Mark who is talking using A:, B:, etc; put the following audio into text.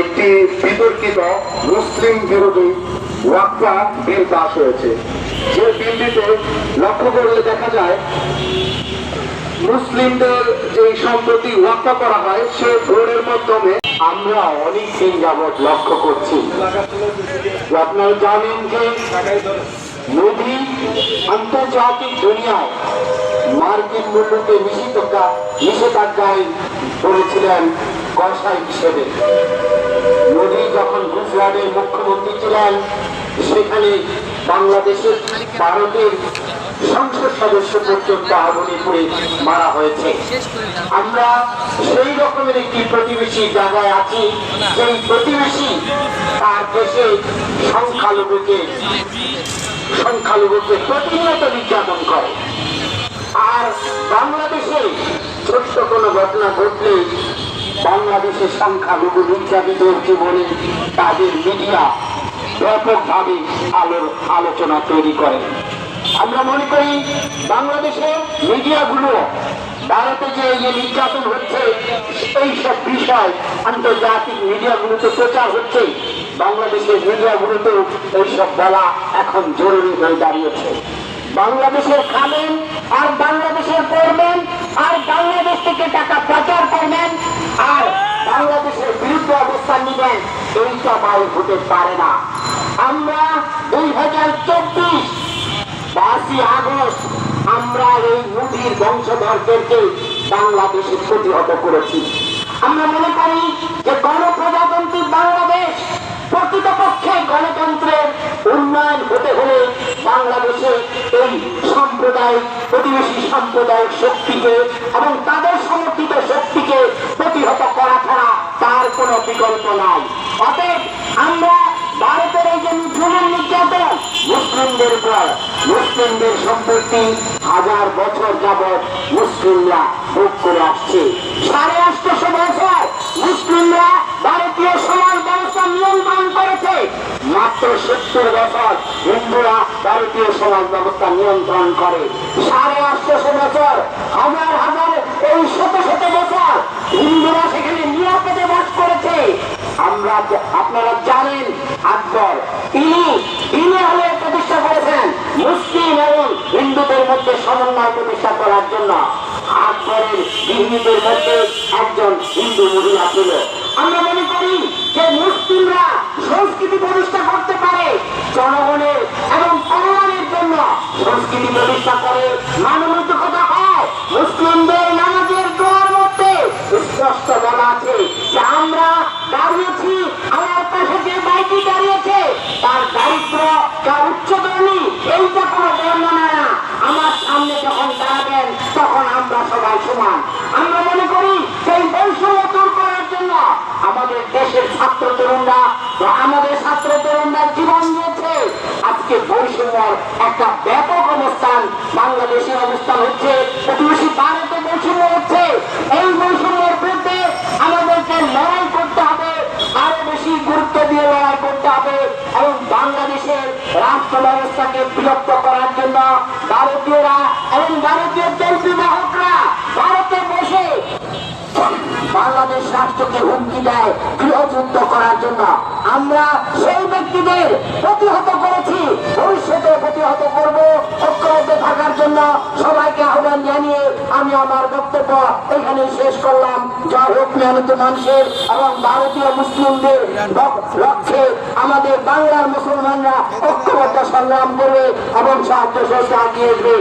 A: একটি বিতর্কিত মুসলিম বিরোধী ওয়াকফা বিল পাস হয়েছে। যে বিলটিতে লক্ষ্য করলে দেখা যায়, মুসলিমদের যে সম্প্রতি ওয়াকফা করা হয়, সে বোর্ডের মাধ্যমে আমরা অনেক দিন যাবৎ লক্ষ্য করছি। আপনারা জানেন যে মোদী আন্তর্জাতিক দুনিয়ায় মার্কিন মূল্যকে নিষিদ্ধতা নিষেধাজ্ঞায় করেছিলেন কষাই হিসেবে। মোদী যখন গুজরাটের মুখ্যমন্ত্রী ছিলেন, সেখানে বাংলাদেশের ভারতের সংসদ সদস্য পর্যন্ত আগুনে পড়ে মারা হয়েছে। আমরা সেই রকমের একটি প্রতিবেশী জায়গায় আছি, সেই প্রতিবেশী তার দেশে সংখ্যালঘুকে সংখ্যালঘুকে প্রতিনিয়ত নির্যাতন করে। বাংলাদেশে ছোট্ট কোনো ঘটনা ঘটলে বাংলাদেশের সংখ্যালঘু নির্যাতিতের জীবনে তাদের মিডিয়া ব্যাপকভাবে আলোর আলোচনা তৈরি করে। আমরা মনে করি বাংলাদেশের মিডিয়াগুলো ভারতে যে এই নির্যাতন হচ্ছে এই সব বিষয় আন্তর্জাতিক মিডিয়াগুলোতে প্রচার হচ্ছে। বাংলাদেশের মিডিয়াগুলোতেও এইসব বলা এখন জরুরি হয়ে দাঁড়িয়েছে। বাংলাদেশের খাবেন আর বাংলাদেশের করবেন আর বাংলাদেশ থেকে টাকা পাচার করবেন, আর বাংলাদেশের বিরুদ্ধে অবস্থান নেবেন, এইটা ভাই হতে পারে না। আমরা দুই হাজার চব্বিশ পাঁচই আগস্ট আমরা এই মুদির বংশধরদেরকে বাংলাদেশে প্রতিহত করেছি। আমরা মনে করি যে গণপ্রজাতন্ত্রী বাংলাদেশ প্রকৃতপক্ষে গণতন্ত্রের উন্নয়ন হতে হলে বাংলাদেশে এই সাম্প্রদায়িক প্রতিবেশী সাম্প্রদায়িক শক্তিকে এবং তাদের সমর্থিত শক্তিকে প্রতিহত করা ছাড়া তার কোনো বিকল্প নাই। অতএব আমরা ভারতের এই যে জুলুম নির্যাতন, মুসলিমদের উপর, মুসলিমদের সম্পত্তি হাজার বছর যাবৎ মুসলিমরা ভোগ করে আসছে। সাড়ে আটশো বছর মুসলিমরা ভারতীয় সমাজ ব্যবস্থা নিয়ন্ত্রণ করেছে। মাত্র সত্তর বছর ভারতীয় সমাজ ব্যবস্থা নিয়ন্ত্রণ করে। সাড়ে আটশো বছর, হাজার হাজার, এই শত শত বছর হিন্দুরা সেখানে নিরাপদে বাস করেছে। আমরা আপনারা জানেন, আকবর তিনি তিনি হলে প্রতিষ্ঠা করেছেন মুসলিম এবং হিন্দুদের মধ্যে সমন্বয় প্রতিষ্ঠা করার জন্য। আকবরের হিন্দুদের মধ্যে একজন হিন্দু মহিলা ছিল। আমরা মনে করি যে মুসলিমরা সংস্কৃতি প্রতিষ্ঠা করতে পারে জনগণের এবং কল্যাণের জন্য সংস্কৃতি প্রতিষ্ঠা করে মানবিকতা হয় মুসলিমদের নামাজের দোয়ার মধ্যে স্পষ্ট আমাদের দেশের ছাত্র আমাদের একটা ব্যাপক অবস্থান বাংলাদেশের অবস্থান হচ্ছে প্রতিবেশী ভারতে বৈষম্য হচ্ছে এই বৈষম্যের বিরুদ্ধে আমাদেরকে লড়াই করতে হবে আরও বেশি গুরুত্ব দিয়ে লড়াই করতে হবে এবং বাংলাদেশের রাষ্ট্র ব্যবস্থাকে করার জন্য ভারতীয়রা এবং ভারতীয় তেল বাহকরা ভারতে বসে বাংলাদেশ রাষ্ট্রকে হুমকি দেয় গৃহযুদ্ধ করার জন্য। আমরা সেই ব্যক্তিদের প্রতিহত আমার বক্তব্য এখানে শেষ করলাম। যা হোক মেহনত মানুষের এবং ভারতীয় মুসলিমদের লক্ষ্যে আমাদের বাংলার মুসলমানরা ঐক্যবদ্ধ সংগ্রাম করবে এবং সাহায্য সহযোগিতা এগিয়ে